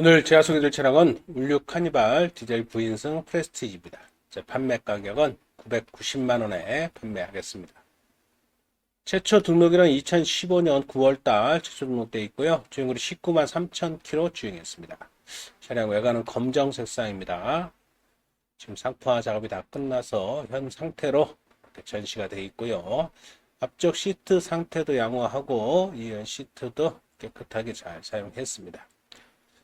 오늘 제가 소개드릴 차량은 16 카니발 디젤 부인승 프레스티지입니다. 제 판매 가격은 990만원에 판매하겠습니다. 최초 등록일은 2015년 9월달 최초 등록되어 있고요. 주행거리 19만 3천 킬로 주행했습니다. 차량 외관은 검정 색상입니다. 지금 상품화 작업이 다 끝나서 현 상태로 전시가 되어 있고요. 앞쪽 시트 상태도 양호하고 이ön 시트도 깨끗하게 잘 사용했습니다.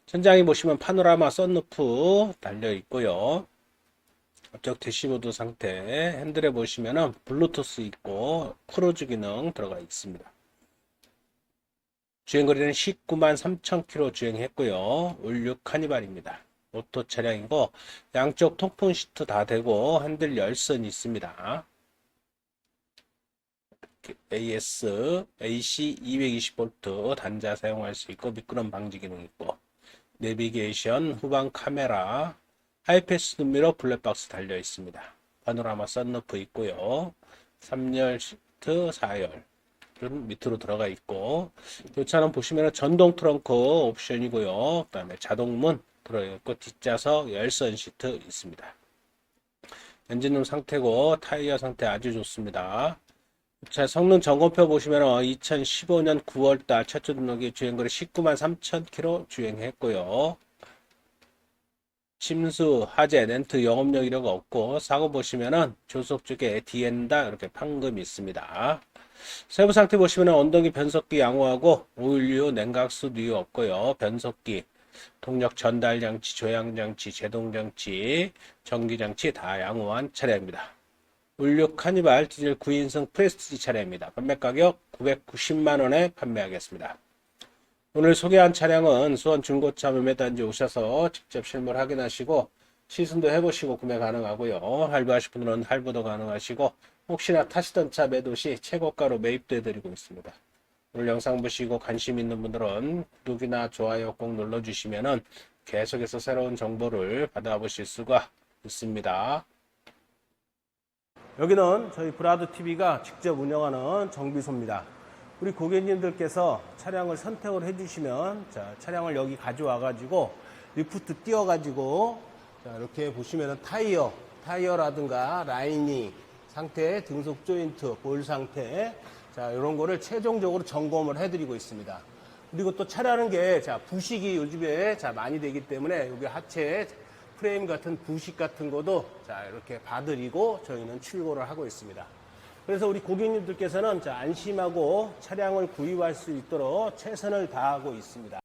천장에 보시면 파노라마 썬루프 달려 있고요. 앞쪽 대시보드 상태 핸들에 보시면은 블루투스 있고 크루즈 기능 들어가 있습니다. 주행거리는 19만 3천 킬로 주행했고요. 올류 카니발입니다. 오토 차량이고 양쪽 통풍 시트 다 되고 핸들 열선 있습니다. AS, AC 220V 단자 사용할 수 있고 미끄럼 방지 기능 있고 내비게이션, 후방 카메라, 하이패스 눈미러 블랙박스 달려 있습니다. 파노라마 썬루프 있고요. 3열 시트 4열 밑으로 들어가 있고 이 차는 보시면 전동 트렁크 옵션이고요. 그 다음에 자동문 들어있고 뒷좌석 열선 시트 있습니다. 엔진룸 상태고 타이어 상태 아주 좋습니다. 자, 성능 점검표 보시면 2015년 9월달 최초 등록이 주행거리 19만 3천 킬로 주행했고요. 침수, 화재, 렌트 영업력 이력가 없고 사고 보시면은 조속 쪽에 디엔다 이렇게 판금 있습니다. 세부 상태 보시면 언덕이 변속기 양호하고 오일류, 냉각수 누유 없고요. 변속기, 동력 전달 장치, 조향 장치, 제동 장치, 전기 장치 다 양호한 차량입니다. 올류 카니발 디젤 9인승 프레스티지 차량입니다. 판매 가격 990만원에 판매하겠습니다. 오늘 소개한 차량은 수원 중고차 매매단지 오셔서 직접 실물 확인하시고 시승도 해보시고 구매 가능하고요. 할부하실 분들은 할부도 가능하시고 혹시나 타시던 차 매도 시 최고가로 매입도 해드리고 있습니다. 오늘 영상 보시고 관심 있는 분들은 구독이나 좋아요 꼭 눌러주시면은 계속해서 새로운 정보를 받아보실 수가 있습니다. 여기는 저희 브라드 TV가 직접 운영하는 정비소입니다. 우리 고객님들께서 차량을 선택을 해주시면 자, 차량을 여기 가져와 가지고 리프트 띄워 가지고 이렇게 보시면 타이어 타이어라든가 라이닝 상태 등속 조인트 볼 상태 자 이런 거를 최종적으로 점검을 해드리고 있습니다. 그리고 또 차라는 게 자 부식이 요즘에 자 많이 되기 때문에 여기 하체 프레임 같은 부식 같은 것도 자 이렇게 봐드리고 저희는 출고를 하고 있습니다. 그래서 우리 고객님들께서는 자 안심하고 차량을 구입할 수 있도록 최선을 다하고 있습니다.